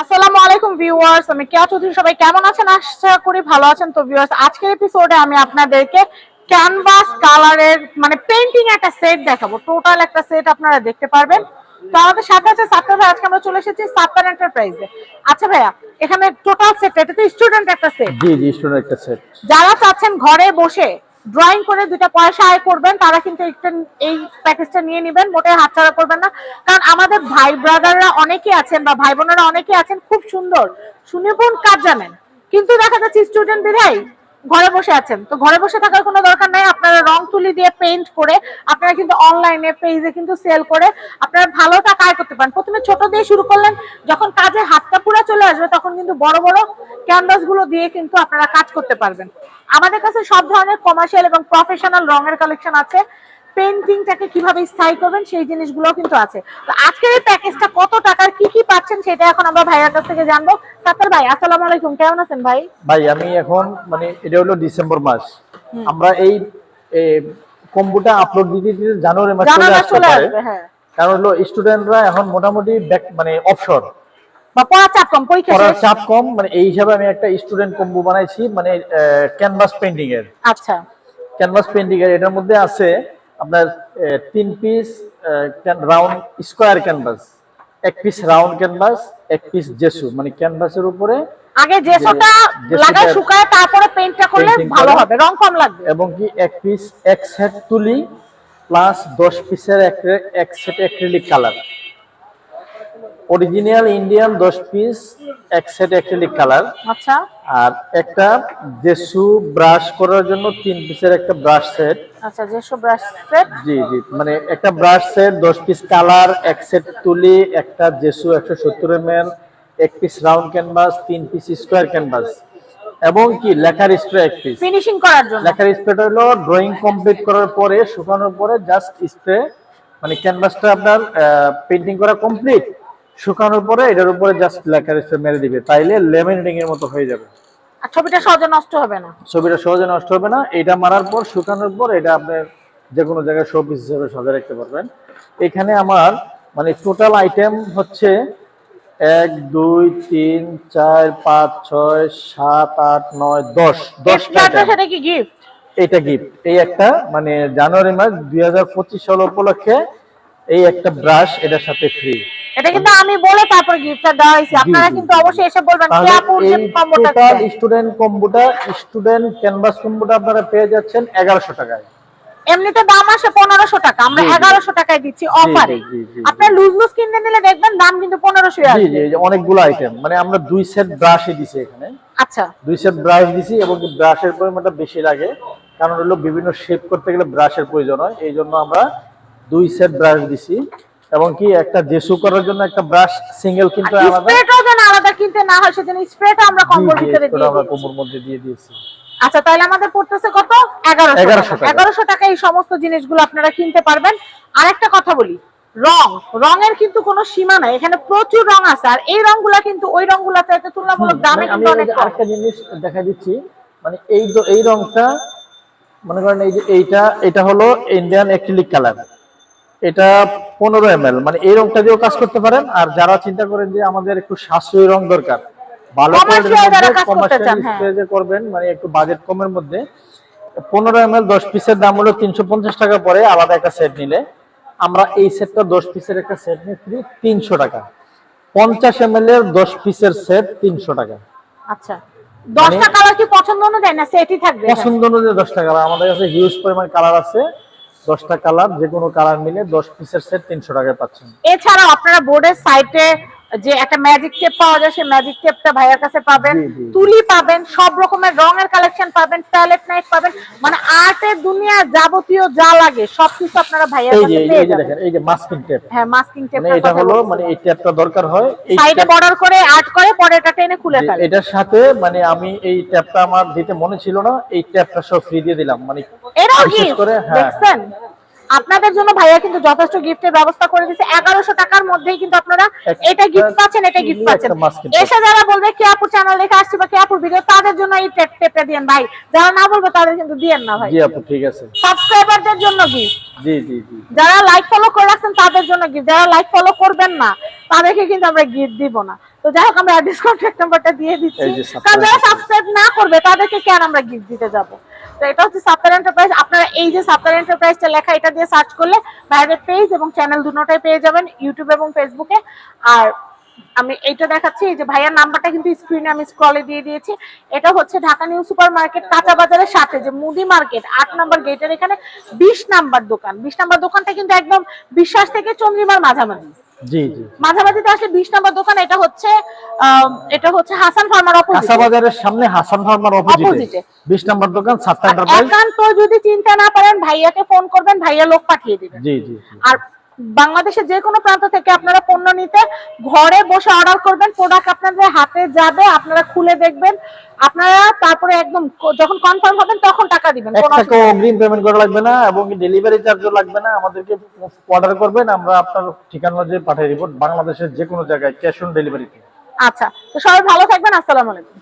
আসসালামু আলাইকুম ভিউয়ার্স আমি কেয়া চৌধুরী সবাই কেমন আছেন? আশা করি ভালো আছেন। তো ভিউয়ার্স আজকের এপিসোডে আমি আপনাদেরকে ক্যানভাস কালারের মানে পেইন্টিং একটা সেট দেখাবো। টোটাল একটা সেট আপনারা দেখতে পারবেন। তো আমাদের সাথে আছে সাত্তার ভাই। আজকে আমরা চলে এসেছি সাত্তার এন্টারপ্রাইজে আচ্ছা ভাইয়া এখানে টোটাল সেট এটা তো স্টুডেন্ট একটা সেট জি জি স্টুডেন্ট একটা সেট যারা চাচ্ছেন ঘরে বসে ড্রয়িং করে দুটা পয়সা আয় করবেন, তারা কিন্তু এই প্যাকেজটা নিয়ে নেবেন মোটে হাতছাড়া করবেন না। কারণ আমাদের ভাই ব্রাদাররা অনেকে আছেন বা ভাই বোনেরা অনেকে আছেন, খুব সুন্দর। সুনিপুণ কাজ জানেন? কিন্তু দেখা যাচ্ছে স্টুডেন্ট বিধাই ঘরে বসে আছেন। তো ঘরে বসে থাকার কোনো দরকার নাই, আপনারা রং তুলি দিয়ে পেইন্ট করে, আপনারা কিন্তু অনলাইনে পেজে কিন্তু সেল করে, আপনারা ভালো টাকা আয় করতে পারেন। প্রথমে ছোট দিয়ে শুরু করলেন, যখন কাজে হাতটা পুরা চলে আসবে, তখন কিন্তু বড় বড় ক্যানভাসগুলো দিয়ে কিন্তু আপনারা কাজ করতে পারবেন। আমাদের কাছে সব ধরনের কমার্শিয়াল এবং প্রফেশনাল রঙের কালেকশন আছে। পেন্টিংটাকে কীভাবে স্থায়ী করবেন সেই জিনিসগুলো কিন্তু আছে। তো আজকের এই প্যাকেজটা কত টাকার কি কি পাচ্ছেন সেটা এখন আমরা ভাইয়ার কাছ থেকে জানব। সাত্তার ভাই আসসালামু আলাইকুম কেমন আছেন ভাই? ভাই আমি এখন মানে এটা হলো ডিসেম্বর মাস। আমরা এই কম্পিউটার আপলোড দিতে দিতে জানুয়ারি মাস চলে আসতে পারে। হ্যাঁ। কারণ হলো স্টুডেন্টরা এখন মোটামুটি মানে অবসর বা পড়া চাপ কম পরীক্ষা পড়ার চাপ কম মানে এই হিসাবে আমি একটা স্টুডেন্ট কম্বো বানাইছি মানে ক্যানভাস পেন্টিং এর। আচ্ছা। ক্যানভাস পেন্টিং এর এটার মধ্যে আছে আপনার তিন পিস রাউন্ড স্কোয়ার ক্যানভাস এক পিস রাউন্ড ক্যানভাস এক পিস জেসু মানে ক্যানভাসের উপরে আগে জেসোটা লাগায় শুকায় তারপরে পেইন্টটা করলে ভালো হবে রং কম লাগবে। এবং কি এক পিস এক সেট তুলি প্লাস দশ পিসের এক- এক set acrylic colour original Indian দশ পিস এক সেট অ্যাক্রিলিক কালার আচ্ছা। আর একটা জেসু ব্রাশ করার জন্য তিন পিসের একটা ব্রাশ সেট আচ্ছা জেসো ব্রাশ সেট জি জি মানে একটা ব্রাশ সেট দশ পিস কালার এক সেট তুলি একটা জেসু একশো সত্তর এম এক পিস রাউন্ড ক্যানভাস তিন পিস স্কোয়ার ক্যানভাস এবং কি লেখার স্প্রে এক পিস ফিনিশিং করার জন্য। লেখার স্প্রেটা হলো ড্রয়িং কমপ্লিট করার পরে শুকানোর পরে জাস্ট স্প্রে মানে ক্যানভাসটা আপনার পেইন্টিং করা কমপ্লিট শুকানোর পরে এটার উপরে জাস্ট লেখার মেরে দিবে। তাইলে লেমিনেটিং এর মতো হয়ে যাবে। ছবিটা সহজে নষ্ট হবে না। ছবিটা সহজে নষ্ট হবে না। এটা মারার পর শুকানোর পর এটা আপনার যে কোনো জায়গায় শোপিস হিসেবে সাজিয়ে রাখতে পারবেন। এখানে আমার মানে টোটাল আইটেম হচ্ছে এক দুই তিন চার পাঁচ ছয় সাত আট নয় দশ। দশটা সেটা কি গিফট এটা গিফট এই একটা মানে জানুয়ারি মাস দুই হাজার পঁচিশ সাল উপলক্ষে এই একটা ব্রাশ এটার সাথে ফ্রি এটা কিন্তু আমি বলে তারপর গিফটটা দেওয়া হয়েছে। আপনারা কিন্তু অবশ্যই এসে বলবেন কি আপুর যে কম্বোটা টোটাল স্টুডেন্ট কম্বোটা স্টুডেন্ট ক্যানভাস কম্বোটা আপনারা পেয়ে যাচ্ছেন এগারোশো টাকায়। এমনিতে দাম আসে পনেরোশো টাকা। আমরা। এগারোশো টাকায় দিচ্ছি অফারে। আপনার লুজ লুজ কিনতে নিলে দেখবেন দাম কিন্তু পনেরোশো জি জি এই যে অনেকগুলো আইটেম মানে আমরা দুই সেট ব্রাশই দিছি এখানে। আচ্ছা। দুই সেট ব্রাশ দিছি এবং ব্রাশের পরিমাণটা বেশি লাগে। কারণ হলো বিভিন্ন শেপ করতে গেলে ব্রাশের প্রয়োজন হয়। এই জন্য আমরা দুই সেট ব্রাশ দিছি। এবং কি একটা জেসু করার জন্য একটা ব্রাশ সিঙ্গেল কিন্তু আলাদা। স্প্রেটাও যেন আলাদা কিনতে না হয় সেজন্য স্প্রেটা আমরা জি, ভিতরে দিয়ে আমরা কোমর মধ্যে দিয়ে দিয়েছি। আচ্ছা তাহলে আমাদের পড়তেছে কত? এগারোশো 1100 টাকা। এই সমস্ত জিনিসগুলো আপনারা কিনতে পারবেন। আরেকটা কথা বলি রং। রঙের কিন্তু কোনো সীমা নাই। এখানে প্রচুর রং আছে। আর এই রংগুলা কিন্তু ওই রংগুলা চাইতে তুলনামূলক দামে মানে কিন্তু অনেক আরেকটা জিনিস দেখা দিচ্ছি। মানে এই এই রংটা মনে করেন এই যে এইটা এটা হলো ইন্ডিয়ান অ্যাক্রিলিক কালার এটা পনেরো এম মানে এই রংটা দিয়েও কাজ করতে পারেন। আর যারা চিন্তা করেন যে আমাদের একটু সাশ্রয়ী রং দরকার ভালো হ্যাঁ। কমার্শিয়াল করবেন মানে একটু বাজেট কমের মধ্যে। পনেরো এম এল দশ পিসের দাম হলো তিনশো পঞ্চাশ টাকা পরে আলাদা একটা সেট নিলে। আমরা এই সেটটা দশ পিসের একটা সেট নিয়ে ফ্রি তিনশো টাকা। পঞ্চাশ এম এল এর দশ পিসের সেট তিনশো টাকা। আচ্ছা। দশটা মানে- কালার কি পছন্দ অনুযায়ী না সেটই থাকবে? পছন্দ অনুযায়ী দশটা কালার আমাদের কাছে হিউজ পরিমাণ কালার আছে। দশটা কালার যে কোনো কালার মিলে দশ পিসের সেট তিনশো টাকায় পাচ্ছেন। এছাড়াও আপনারা বোর্ডের সাইটে যে একটা ম্যাজিক টেপ পাওয়া যায় সেই ম্যাজিক টেপটা ভাইয়ার কাছে পাবেন। তুলি পাবেন সব রকমের রঙের কালেকশন পাবেন প্যালেট নাইট পাবেন। মানে আর্টের দুনিয়া যাবতীয় যা লাগে সবকিছু আপনারা ভাইয়ার কাছে পেয়ে এই যে যাবেন। দেখেন এই যে মাস্কিং টেপ হ্যাঁ মাস্কিং টেপ মানে এটা হলো মানে এই টেপটা দরকার হয় এই সাইডে বর্ডার করে আর্ট করে পরে এটা টেনে খুলে ফেলে এটার সাথে মানে আমি এই টেপটা আমার দিতে মনে ছিল না এই ট্যাপটা সব ফ্রি দিয়ে দিলাম। মানে এরাও গিফট হ্যাঁ। দেখছেন? আপনাদের জন্য ভাইয়া কিন্তু যথেষ্ট গিফটের ব্যবস্থা করে দিয়েছে। এগারোশো টাকার মধ্যেই কিন্তু আপনারা এটা গিফট পাচ্ছেন এটা গিফট পাচ্ছেন। এসে যারা বলবে কে আপুর চ্যানেল দেখে আসছি বা কে আপুর ভিডিও তাদের জন্য এই টেপ টেপটা দিয়েন ভাই। যারা না বলবে তাদের কিন্তু দিয়েন না ভাই। ঠিক আছে। সাবস্ক্রাইবারদের জন্য গিফট জি জি জি। যারা লাইক ফলো করে রাখছেন তাদের জন্য গিফট যারা লাইক ফলো করবেন না তাদেরকে কিন্তু আমরা গিফট দিব না। তো যাই হোক আমরা কন্ট্যাক্ট নাম্বারটা দিয়ে দিচ্ছি। কারণ যারা সাবস্ক্রাইব না করবে তাদেরকে কেন আমরা গিফট দিতে যাব? এটা হচ্ছে সাপ্তার এন্টারপ্রাইজ আপনারা এই যে সাপ্তার এন্টারপ্রাইজটা লেখা, এটা দিয়ে সার্চ করলে ভাইদের পেজ এবং চ্যানেল দুটোটাই পেয়ে যাবেন ইউটিউব এবং ফেসবুকে আর আমি এইটা দেখাচ্ছি এই যে ভাইয়ার নাম্বারটা কিন্তু স্ক্রিনে আমি স্ক্রলে দিয়ে দিয়েছি। এটা হচ্ছে ঢাকা নিউ সুপার মার্কেট কাঁচা বাজারের সাথে যে মুদি মার্কেট আট নাম্বার গেটের এখানে বিশ নাম্বার দোকান। বিশ নাম্বার দোকানটা কিন্তু একদম বিশ্বাস থেকে চন্দ্রিমার মাঝামাঝি। জি জি। মাঝামাঝিতে আসলে বিশ নাম্বার দোকান এটা হচ্ছে আম, এটা হচ্ছে হাসান ফার্মার অপোজিট বাজারের সামনে হাসান ফার্মার অপোজিটে বিশ নম্বর দোকান সাতটা এন্টারপ্রাইজ একান্ত যদি চিন্তা না পারেন ভাইয়াকে ফোন করবেন ভাইয়া লোক পাঠিয়ে দিবেন জি জি জি। আর বাংলাদেশের যে কোনো প্রান্ত থেকে আপনারা পণ্য নিতে ঘরে বসে অর্ডার করবেন প্রোডাক্ট আপনাদের হাতে যাবে আপনারা খুলে দেখবেন আপনারা তারপরে একদম যখন কনফার্ম হবেন তখন টাকা দিবেন টাকা অগ্রিম পেমেন্ট করা লাগবে না এবং ডেলিভারি চার্জও লাগবে না আমাদেরকে অর্ডার করবেন আমরা আপনার ঠিকানা যে পাঠিয়ে দিব বাংলাদেশের যে কোনো জায়গায় ক্যাশ অন ডেলিভারিতে আচ্ছা তো সবাই ভালো থাকবেন আসসালামু আলাইকুম।